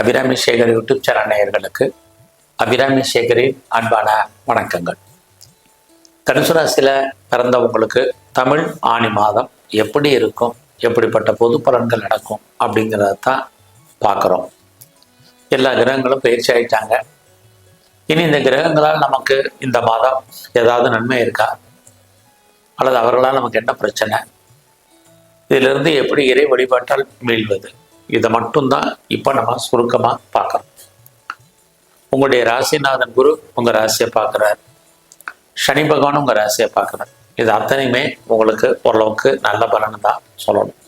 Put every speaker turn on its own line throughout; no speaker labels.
Abirami Sekar YouTube channel நேயர்களுக்கு அபிராமி சேகரின் அன்பான வணக்கங்கள். தனுசு ராசியில் பிறந்தவங்களுக்கு தமிழ் ஆணி மாதம் எப்படி இருக்கும் எப்படிப்பட்ட பொது பலன்கள் நடக்கும் அப்படிங்கிறத தான் பார்க்குறோம். எல்லா கிரகங்களும் பயிற்சி ஆயிட்டாங்க இனி இந்த கிரகங்களால் நமக்கு இந்த மாதம் ஏதாவது நன்மை இருக்கா? அல்லது அவர்களால் நமக்கு என்ன பிரச்சனை? இதிலிருந்து எப்படி இறை வழிபாட்டால் மீள்வது? இதை மட்டும்தான் இப்போ நம்ம சுருக்கமாக பார்க்குறோம். உங்களுடைய ராசிநாதன் குரு உங்கள் ராசியை பார்க்குறாரு. சனி பகவான் உங்கள் ராசியை பார்க்குறாரு. இது அத்தனையுமே உங்களுக்கு ஓரளவுக்கு நல்ல பலன் தான் சொல்லணும்.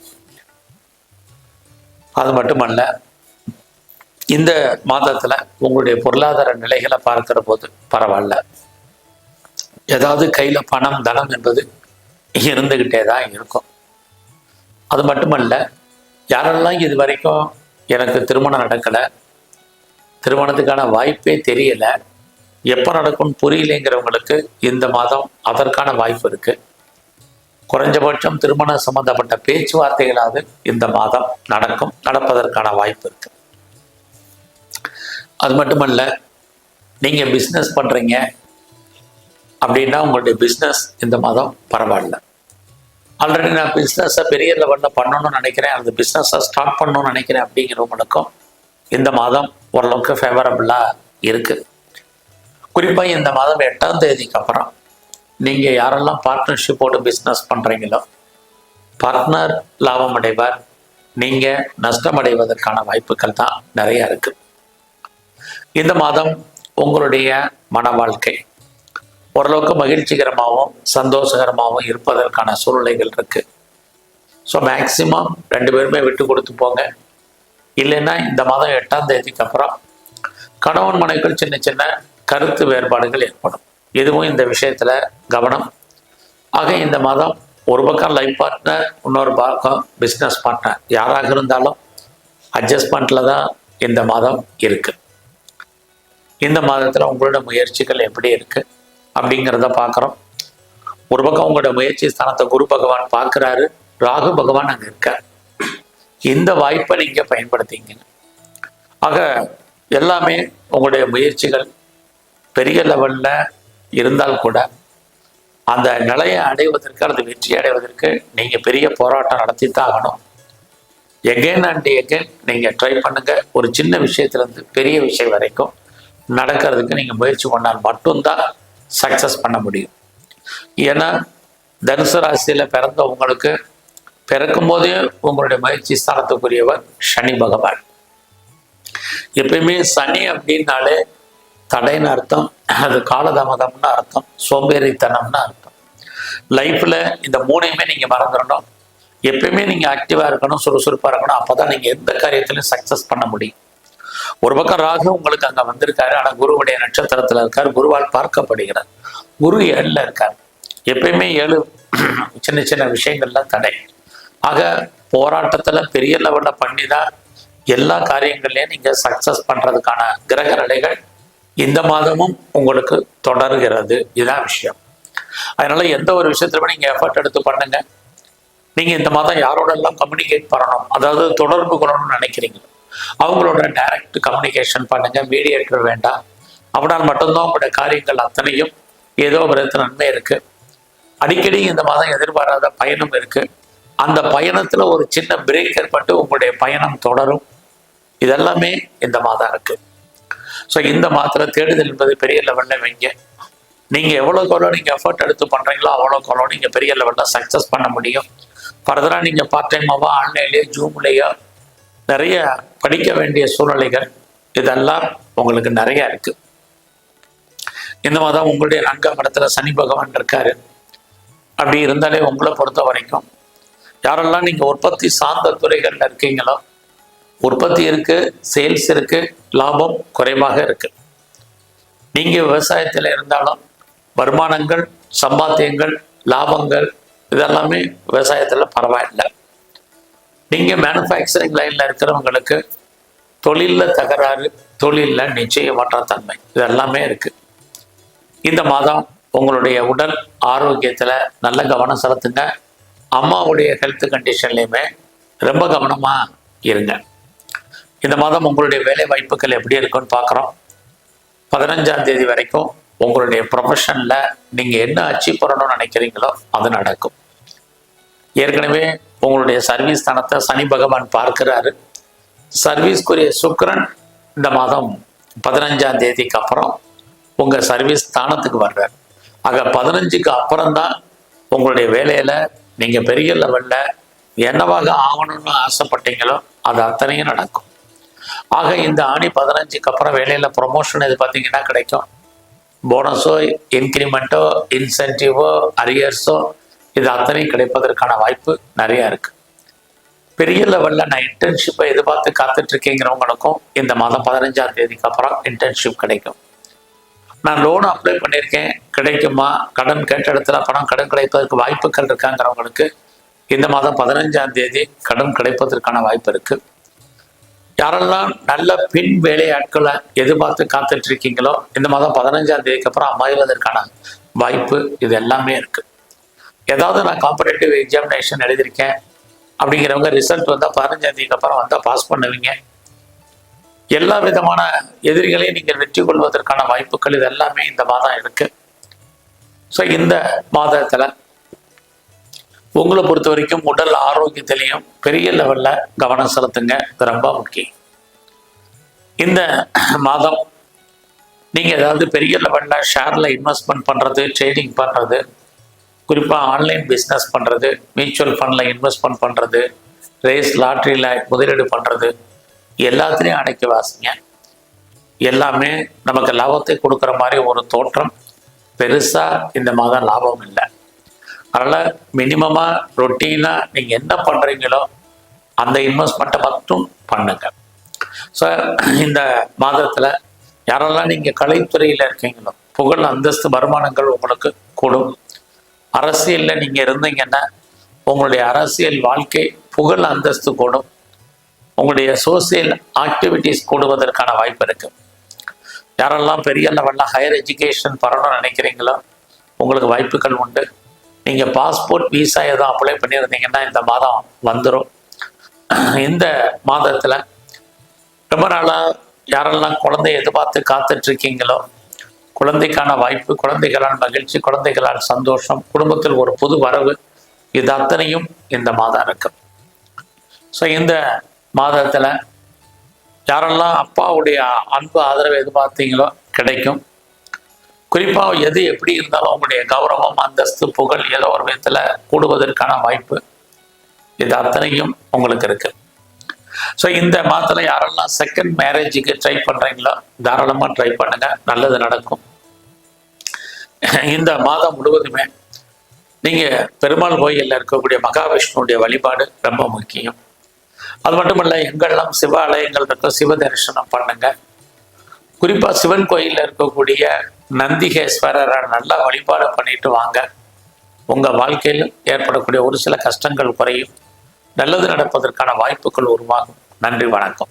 அது மட்டுமல்ல இந்த மாதத்தில் உங்களுடைய பொருளாதார நிலைகளை பார்க்கிற போது பரவாயில்ல. ஏதாவது கையில் பணம் தனம் என்பது இருந்துக்கிட்டே தான் இருக்கும். அது மட்டுமல்ல யாரெல்லாம் இது வரைக்கும் எனக்கு திருமணம் நடக்கலை திருமணத்துக்கான வாய்ப்பே தெரியலை எப்போ நடக்கும்னு புரியலைங்கிறவங்களுக்கு இந்த மாதம் அதற்கான வாய்ப்பு இருக்குது குறைஞ்சபட்சம் திருமணம் சம்பந்தப்பட்ட பேச்சுவார்த்தைகளாவது இந்த மாதம் நடக்கும் நடப்பதற்கான வாய்ப்பு இருக்கு. அது மட்டுமல்ல நீங்கள் பிஸ்னஸ் பண்ணுறீங்க அப்படின்னா உங்களுடைய பிஸ்னஸ் இந்த மாதம் பரவாயில்ல. ஆல்ரெடி நான் பிஸ்னஸை பெரிய லெவலில் பண்ணணும்னு நினைக்கிறேன். அந்த பிஸ்னஸை ஸ்டார்ட் பண்ணணும்னு நினைக்கிறேன் அப்படிங்கிறவங்களுக்கும் இந்த மாதம் ஓரளவுக்கு ஃபேவரபுளாக இருக்குது குறிப்பாக இந்த மாதம் எட்டாம் தேதிக்கு அப்புறம் நீங்கள் யாரெல்லாம் பார்ட்னர்ஷிப்போடு பிஸ்னஸ் பண்ணுறீங்களோ பார்ட்னர் லாபம் அடைவார். நீங்கள் நஷ்டம் அடைவதற்கான வாய்ப்புகள் தான் நிறையா இருக்குது இந்த மாதம் உங்களுடைய மன வாழ்க்கை ஓரளவுக்கு மகிழ்ச்சிகரமாகவும் சந்தோஷகரமாகவும் இருப்பதற்கான சூழ்நிலைகள் இருக்கு. ஸோ மேக்சிமம் ரெண்டு பேருமே விட்டு கொடுத்து போங்க. இல்லைன்னா இந்த மாதம் எட்டாம் தேதிக்கு அப்புறம் கணவன் மனைவிகள் சின்ன சின்ன கருத்து வேறுபாடுகள் ஏற்படும். இதுவும் இந்த விஷயத்துல கவனம். ஆக இந்த மாதம் ஒரு பக்கம் லைஃப் பார்ட்னர் இன்னொரு பக்கம் பிஸ்னஸ் பார்ட்னர் யாராக இருந்தாலும் அட்ஜஸ்ட்மெண்ட்டில் தான் இந்த மாதம் இருக்கு. இந்த மாதத்தில் உங்களோட முயற்சிகள் எப்படி இருக்குது அப்படிங்கிறத பார்க்குறோம். ஒரு பக்கம் உங்களோட முயற்சி ஸ்தானத்தை குரு பகவான் பார்க்குறாரு. ராகு பகவான் அங்கே இருக்கார். இந்த வாய்ப்பை நீங்கள் பயன்படுத்திங்க. ஆக எல்லாமே உங்களுடைய முயற்சிகள் பெரிய லெவலில் இருந்தால் கூட அந்த நிலையை அடைவதற்கு அல்லது வெற்றி அடைவதற்கு நீங்கள் பெரிய போராட்டம் நடத்தி தான் ஆகணும். எகெயின் அண்ட் எகெயின் நீங்கள் ட்ரை பண்ணுங்க. ஒரு சின்ன விஷயத்துலேருந்து பெரிய விஷயம் வரைக்கும் நடக்கிறதுக்கு நீங்கள் முயற்சி பண்ணால் மட்டும்தான் சக்ஸஸ் பண்ண முடியும். ஏன்னா தனுசு ராசியில் பிறந்த உங்களுக்கு பிறக்கும் போதே உங்களுடைய முயற்சி ஸ்தானத்துக்குரியவர் சனி பகவான். எப்பயுமே சனி அப்படின்னாலே தடைன்னு அர்த்தம். அது காலதாமதம்னு அர்த்தம். சோம்பேறித்தனம்னு அர்த்தம். லைஃப்பில் இந்த மூணையுமே நீங்க மறந்துடணும். எப்பயுமே நீங்க ஆக்டிவா இருக்கணும் சுறுசுறுப்பா இருக்கணும். அப்பதான் நீங்க எந்த காரியத்திலையும் சக்ஸஸ் பண்ண முடியும். ஒரு பக்கம் ராகு உங்களுக்கு அங்க வந்திருக்காரு ஆனா குருவுடைய நட்சத்திரத்துல இருக்காரு குருவால் பார்க்கப்படுகிறார். குரு ஏழுல இருக்கார். எப்பயுமே ஏழு சின்ன சின்ன விஷயங்கள்ல தடை. ஆக போராட்டத்துல பெரிய லெவல்ல பண்ணிதான் எல்லா காரியங்கள்லயும் நீங்க சக்சஸ் பண்றதுக்கான கிரக நிலைகள் இந்த மாதமும் உங்களுக்கு தொடர்கிறது. இதுதான் விஷயம். அதனால எந்த ஒரு விஷயத்துல நீங்க எஃபர்ட் எடுத்து பண்ணுங்க. நீங்க இந்த மாதம் யாரோட எல்லாம் கம்யூனிகேட் பண்ணணும் அதாவது தொடர்பு கொள்ளணும்னு நினைக்கிறீங்க அவங்களோட டைரக்ட் கம்யூனிகேஷன் பண்ணுங்க மீடியேட்டர் வேண்டாம். அவனால் மட்டும்தான் உங்களுடைய காரியங்கள் அத்தனையும் ஏதோ விதத்தில் நன்மை இருக்கு. அடிக்கடி இந்த மாதம் எதிர்பாராத பயணம் இருக்கு. அந்த பயணத்துல ஒரு சின்ன பிரேக் ஏற்பட்டு உங்களுடைய பயணம் தொடரும். இதெல்லாமே இந்த மாதம் இருக்கு. ஸோ இந்த மாதத்தில் தேடுதல் என்பது பெரிய லெவலில் வைங்க. நீங்க எவ்வளோ எவ்வளோ நீங்க எஃபர்ட் எடுத்து பண்றீங்களோ அவ்வளோக்கு எவ்வளோ நீங்க பெரிய லெவலில் சக்ஸஸ் பண்ண முடியும். ஃபர்தராக நீங்க பார்ட் டைமாவோ ஆன்லைன்லயோ ஜூம்லயோ நிறைய படிக்க வேண்டிய சூழ்நிலைகள் இதெல்லாம் உங்களுக்கு நிறைய இருக்கு. இந்த மாதம் உங்களுடைய நான்காம் இடத்துல சனி பகவான் இருக்காரு. அப்படி இருந்தாலே உங்களை பொறுத்த வரைக்கும் யாரெல்லாம் நீங்க உற்பத்தி சார்ந்த துறைகள்ல இருக்கீங்களோ உற்பத்தி இருக்கு சேல்ஸ் இருக்கு லாபம் குறைவாக இருக்கு. நீங்க விவசாயத்தில் இருந்தாலும் வருமானங்கள் சம்பாத்தியங்கள் லாபங்கள் இதெல்லாமே விவசாயத்துல பரவாயில்லை. நீங்கள் மேனுஃபேக்சரிங் லைனில் இருக்கிறவங்களுக்கு தொழிலில் தகராறு தொழிலில் நிச்சயமற்ற தன்மை இதெல்லாமே இருக்குது இந்த மாதம் உங்களுடைய உடல் ஆரோக்கியத்தில் நல்ல கவனம் செலுத்துங்க. அம்மாவுடைய ஹெல்த் கண்டிஷன்லையுமே ரொம்ப கவனமாக இருங்க. இந்த மாதம் உங்களுடைய வேலை வாய்ப்புகள் எப்படி இருக்குன்னு பார்க்குறோம் பதினஞ்சாம் தேதி வரைக்கும் உங்களுடைய ப்ரொஃபஷனில் நீங்கள் என்ன அச்சீவ் பண்ணணும்னு நினைக்கிறீங்களோ அது நடக்கும். ஏற்கனவே உங்களுடைய சர்வீஸ் தனத்தை சனி பகவான் பார்க்கிறாரு. சர்வீஸ்க்குரிய சுக்கரன் இந்த மாதம் பதினஞ்சாம் தேதிக்கு அப்புறம் உங்கள் சர்வீஸ் ஸ்தானத்துக்கு வர்றார். ஆக பதினஞ்சுக்கு அப்புறம் தான் உங்களுடைய வேலையில் நீங்கள் பெரிய லெவலில் என்னவாக ஆகணும்னு ஆசைப்பட்டீங்களோ அது அத்தனையும் நடக்கும். ஆக இந்த ஆணி பதினஞ்சுக்கு அப்புறம் வேலையில் ப்ரொமோஷன் இது பார்த்தீங்கன்னா கிடைக்கும். போனஸோ இன்க்ரிமெண்ட்டோ இன்சென்டிவோ அரியர்ஸோ இது அத்தனையும் கிடைப்பதற்கான வாய்ப்பு நிறையா இருக்கு. பெரிய லெவலில் நான் இன்டர்ன்ஷிப்பை எதிர்பார்த்து காத்துட்டு இருக்கேங்கிறவங்களுக்கும் இந்த மாதம் பதினஞ்சாம் தேதிக்கு அப்புறம் இன்டர்ன்ஷிப் கிடைக்கும். நான் லோன் அப்ளை பண்ணியிருக்கேன். கிடைக்குமா? கடன் கேட்ட இடத்துல பணம் கடன் கிடைப்பதற்கு வாய்ப்புகள் இருக்காங்கிறவங்களுக்கு இந்த மாதம் பதினஞ்சாம் தேதி கடன் கிடைப்பதற்கான வாய்ப்பு இருக்கு. யாரெல்லாம் நல்ல பின் வேலையாட்களை எதிர்பார்த்து காத்துட்ருக்கீங்களோ இந்த மாதம் பதினஞ்சாம் தேதிக்கு அப்புறம் அமைவதற்கான வாய்ப்பு இது எல்லாமே இருக்கு. ஏதாவது நான் காம்படேட்டிவ் எக்ஸாமினேஷன் எழுதியிருக்கேன் அப்படிங்கிறவங்க ரிசல்ட் வந்தால் பதினஞ்சாந்தேதிக்கு அப்புறம் வந்தால் பாஸ் பண்ணுவீங்க. எல்லா விதமான எதிரிகளையும் நீங்கள் வெற்றி கொள்வதற்கான வாய்ப்புகள் இது எல்லாமே இந்த மாதம் இருக்கு. ஸோ இந்த மாதத்தில் உங்களை பொறுத்த வரைக்கும் உடல் ஆரோக்கியத்திலையும் பெரிய லெவலில் கவனம் செலுத்துங்க. இது ரொம்ப முக்கியம். இந்த மாதம் நீங்கள் ஏதாவது பெரிய லெவலில் ஷேரில் இன்வெஸ்ட்மெண்ட் பண்ணுறது ட்ரேடிங் பண்ணுறது குறிப்பாக ஆன்லைன் பிஸ்னஸ் பண்ணுறது மியூச்சுவல் ஃபண்டில் இன்வெஸ்ட்மெண்ட் பண்ணுறது ரேஸ் லாட்ரியில் முதலீடு பண்ணுறது எல்லாத்துலேயும் அடைக்க வாசிங்க. எல்லாமே நமக்கு லாபத்தை கொடுக்குற மாதிரி ஒரு தோற்றம். பெருசாக இந்த மாதம் லாபம் இல்லை. அதனால் மினிமமாக ரொட்டீனாக நீங்கள் என்ன பண்ணுறீங்களோ அந்த இன்வெஸ்ட்மெண்ட்டை மட்டும் பண்ணுங்க. ஸோ இந்த மாதத்தில் யாரெல்லாம் நீங்கள் கலைத்துறையில் இருக்கீங்களோ புகழ் அந்தஸ்து வருமானங்கள் உங்களுக்கு கூடும். அரசியலில் நீங்கள் இருந்தீங்கன்னா உங்களுடைய அரசியல் வாழ்க்கை புகழ் அந்தஸ்து கூடும். உங்களுடைய சோசியல் ஆக்டிவிட்டீஸ் கூடுவதற்கான வாய்ப்பு இருக்கு. யாரெல்லாம் பெரிய லெவலில் ஹையர் எஜுகேஷன் பரணும்னு நினைக்கிறீங்களோ உங்களுக்கு வாய்ப்புகள் உண்டு. நீங்கள் பாஸ்போர்ட் விசா எதுவும் அப்ளை பண்ணியிருந்தீங்கன்னா இந்த மாதம் வந்துடும் இந்த மாதத்தில் ரொம்ப நாளாக யாரெல்லாம் குழந்தைய எதிர்பார்த்து காத்துட்ருக்கீங்களோ குழந்தைக்கான வாய்ப்பு குழந்தைகளால் மகிழ்ச்சி குழந்தைகளால் சந்தோஷம் குடும்பத்தில் ஒரு புது வரவு இது அத்தனையும் இந்த மாதம் இருக்கு ஸோ இந்த மாதத்தில் யாரெல்லாம் அப்பாவுடைய அன்பு ஆதரவு எதிர்பார்த்தீங்களோ கிடைக்கும். குறிப்பாக எது எப்படி இருந்தாலும் உங்களுடைய கௌரவம் அந்தஸ்து புகழ் ஏதோ ஒரு விதத்தில் கூடுவதற்கான வாய்ப்பு. இது அத்தனையும் உங்களுக்கு இருக்கு. ஸோ இந்த மாதத்தில் யாரெல்லாம் செகண்ட் மேரேஜுக்கு ட்ரை பண்ணுறீங்களோ தாராளமாக ட்ரை பண்ணுங்க. நல்லது நடக்கும். இந்த மாதம் முழுவதுமே நீங்கள் பெருமாள் கோயிலில் இருக்கக்கூடிய மகாவிஷ்ணுடைய வழிபாடு ரொம்ப முக்கியம். அது மட்டும் இல்லை எங்கெல்லாம் சிவாலயங்கள் இருக்கோ சிவ தரிசனம் பண்ணுங்க. குறிப்பாக சிவன் கோயிலில் இருக்கக்கூடிய நந்திகேஸ்வரரை நல்லா வழிபாடு பண்ணிட்டு வாங்க. உங்கள் வாழ்க்கையில் ஏற்படக்கூடிய ஒரு சில கஷ்டங்கள் குறையும். நல்லது நடப்பதற்கான வாய்ப்புகள் உருவாகும். நன்றி வணக்கம்.